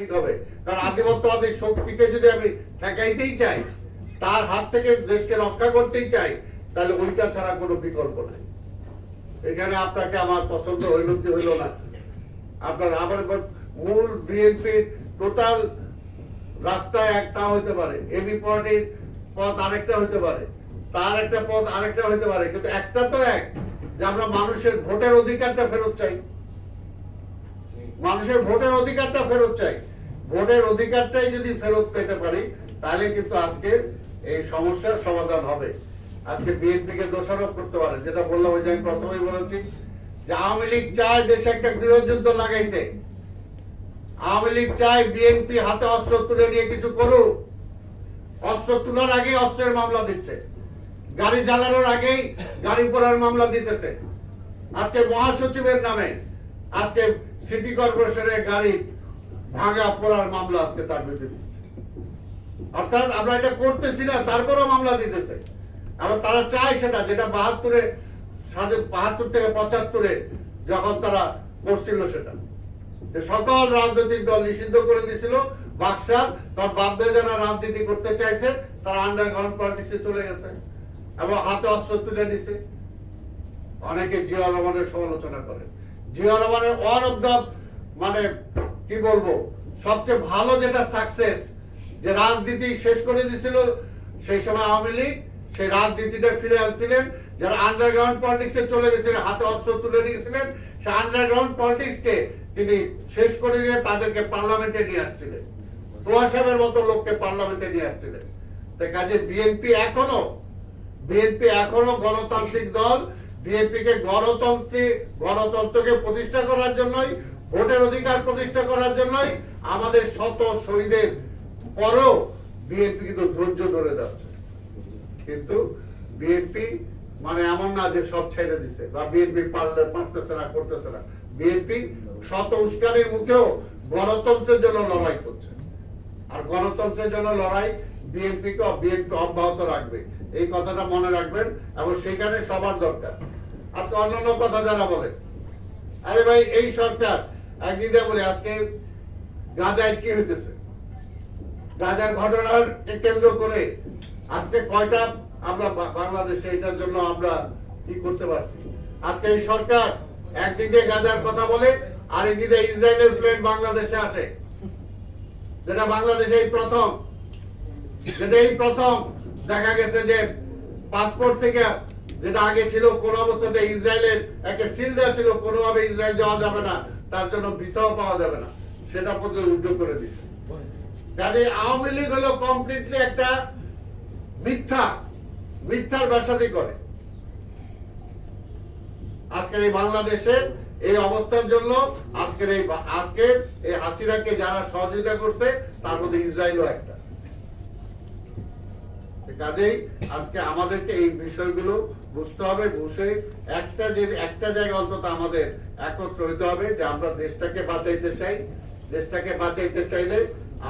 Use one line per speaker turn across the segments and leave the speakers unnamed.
ঠিক হবে। কারণ আধিপত্যবাদী শক্তিকে যদি আমি ঠেকাইতেই চাই, তার হাত থেকে দেশকে রক্ষা করতেই চাই, তাহলে ওইটা ছাড়া কোনো বিকল্প নাই। এখানে আপনাকে আমার পছন্দ হইল কি হইল না? আপনার আমার মূল বিএনপির টোটাল রাস্তা একটা হইতে পারে এবি পার্টির পথ আরেকটা হইতে পারে, তার একটা পথ আরেকটা হইতে পারে, কিন্তু একটা তো এক, যে আমরা মানুষের ভোটের অধিকারটা ফেরত চাই। মানুষের ভোটের অধিকারটা ফেরত চাই। ভোটের অধিকারটাই যদি ফেরত পেতে পারি, তাহলে কিন্তু আজকে এই সমস্যার সমাধান হবে। আজকে বিএনপি কে দোষারোপ করতে পারে, যেটা বললাম ওই যে আমি প্রথমেই বলেছি যে আওয়ামী লীগ চায় দেশে একটা গৃহযুদ্ধ লাগাইতে। আওয়ামী লীগ চায় বিএনপি হাতে অস্ত্র তুলে নিয়ে কিছু করুক। অস্ত্র তোলার আগেই অস্ত্রের মামলা দিচ্ছে। গাড়ি জ্বালানোর আগেই গাড়ি পোড়ার মামলা দিতেছে। আজকে মহাসচিবের নামে, আজকে সিটি কর্পোরেশনের গাড়ি ভাঙা পোড়ার মামলা আজকে তার বিরুদ্ধে দিচ্ছে। অর্থাৎ আমরা এটা করতেছি না, তারপরও মামলা দিতেছে। আবার তারা চায় সেটা, যেটা বাহাত্তরে বাহাত্তর থেকে পঁচাত্তরে যখন তারা করছিল সেটা। যে সকল রাজনৈতিক দল নিষিদ্ধ করে দিছিল বাক্সার তখন বাধ্য যারা রাজনীতি করতে চাইছে, তারা আন্ডারগ্রাউন্ড পলিটিক্সে চলে গেছে এবং হাতে অস্ত্র তুলে নিছে অনেকে জিয়া রহমানের সমালোচনা করে। জিয়া রহমানের ওয়ান অফ দ্য মানে কি বলব? সবচেয়ে ভালো যেটা সাকসেস যে রাজনীতি শেষ করে দিয়েছিল সেই সময় আওয়ামী লীগ, সেই রাজনীতিটা ফিরে আনছিলেন যারা আন্ডারগ্রাউন্ড পলিটিক্সে চলে গেছিলেন, হাতে অস্ত্র তুলে নিয়েছিলেন সেই আন্ডারগ্রাউন্ড পলিটিক্সকে তিনি শেষ করে দিয়ে তাদেরকে পার্লামেন্টে নিয়ে আসছিলেন। সাহেবের মতো লোককে পার্লামেন্টে নিয়ে আসছিলেন। তাই কাজে বিএনপি এখনও বিএনপি এখনও গণতান্ত্রিক দল বিএনপি কে গণতন্ত্রে, গণতন্ত্রকে প্রতিষ্ঠা করার জন্যই ভোটের অধিকার প্রতিষ্ঠা করার জন্যই আমাদের শত শহীদের পরেও বিএনপি কিন্তু ধৈর্য ধরে যাচ্ছে। কিন্তু বিএনপি মানে এমন না যে সব ছেড়ে দিছে বা বিএনপি পারলে পারতেছে না, করতেছে না। বিএনপি শত উস্কানির মুখেও গণতন্ত্রের জন্য লড়াই করছে। আর গণতন্ত্রের জন্য লড়াই বিএনপি কে বিএনপি অব্যাহত রাখবে। এই কথাটা মনে রাখবেন এবং সেখানে সবার দরকার। আজকে অন্যান্য কথা যারা বলে আরে ভাই, এই সরকার একদিকে বলে, আজকে গাজায় কি হইতেছে। গাজার ঘটনার কেন্দ্র করে আজকে কয়টা আমরা বাংলাদেশে এটার জন্য আমরা কি করতে পারছি? আজকে এই সরকার একদিকে গাজার কথা বলে, আর একদিকে ইসরায়েলের প্লেন বাংলাদেশে আসে যেটা বাংলাদেশে এই প্রথম। যেটা এই প্রথম, দেখা গেছে যে পাসপোর্ট থেকে যেটা আগে ছিল, কোন অবস্থাতে ইসরায়েলের একটা সিল দেওয়া ছিল, কোনোভাবে ইসরায়েল যাওয়া যাবে না। তার জন্য ভিসাও পাওয়া যাবে না। সেটা পর্যন্ত উদ্যোগ করে দিচ্ছে কাজে আওয়ামী লীগ হলো কমপ্লিটলি একটা মিথ্যা, মিথ্যার ব্যবসাদি করে। আজকের এই বাংলাদেশের এই অবস্থার জন্য আজকের এই আজকের এই হাসিনাকে যারা সহযোগিতা করছে, তার মধ্যে ইসরায়েলও একটা। কাজেই আজকে আমাদেরকে এই বিষয়গুলো বুঝতে হবে, বুঝে একটা যে, একটা জায়গা অন্তত আমাদের একত্র হইতে হবে যে আমরা দেশটাকে বাঁচাইতে চাই। দেশটাকে বাঁচাইতে চাইলে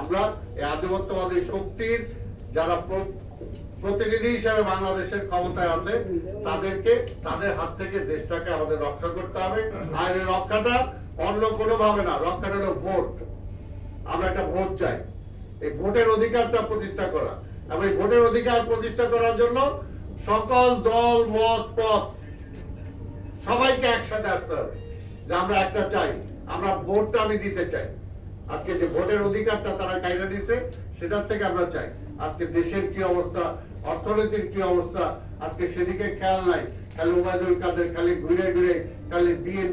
আমরা এই আধিপত্যবাদী শক্তির যারা প্রতিনিধি হিসেবে বাংলাদেশের ক্ষমতায় আছে, তাদেরকে, তাদের হাত থেকে দেশটাকে আমাদের রক্ষা করতে হবে। আর এই রক্ষাটা অন্য কোনো ভাবে না, রক্ষাটা হলো ভোট। আমরা একটা ভোট চাই। এই ভোটের অধিকারটা প্রতিষ্ঠা করা। এবং ভোটের অধিকার প্রতিষ্ঠা করার জন্য সকল দল, মত, পথ সবাইকে একসাথে আসতে হবে। যে আমরা একটা চাই, আমরা ভোটটা আমি দিতে চাই। আজকে যে ভোটের অধিকারটা তারা কাইরা দিছে, সেটার থেকে আমরা চাই। আজকে দেশের কি অবস্থা, অর্থনীতির কি অবস্থা, আজকে সেদিকে খেয়াল নাই। খালি ওবায়দুল কাদের খালি ঘুরে ঘুরে, খালি বিএনপি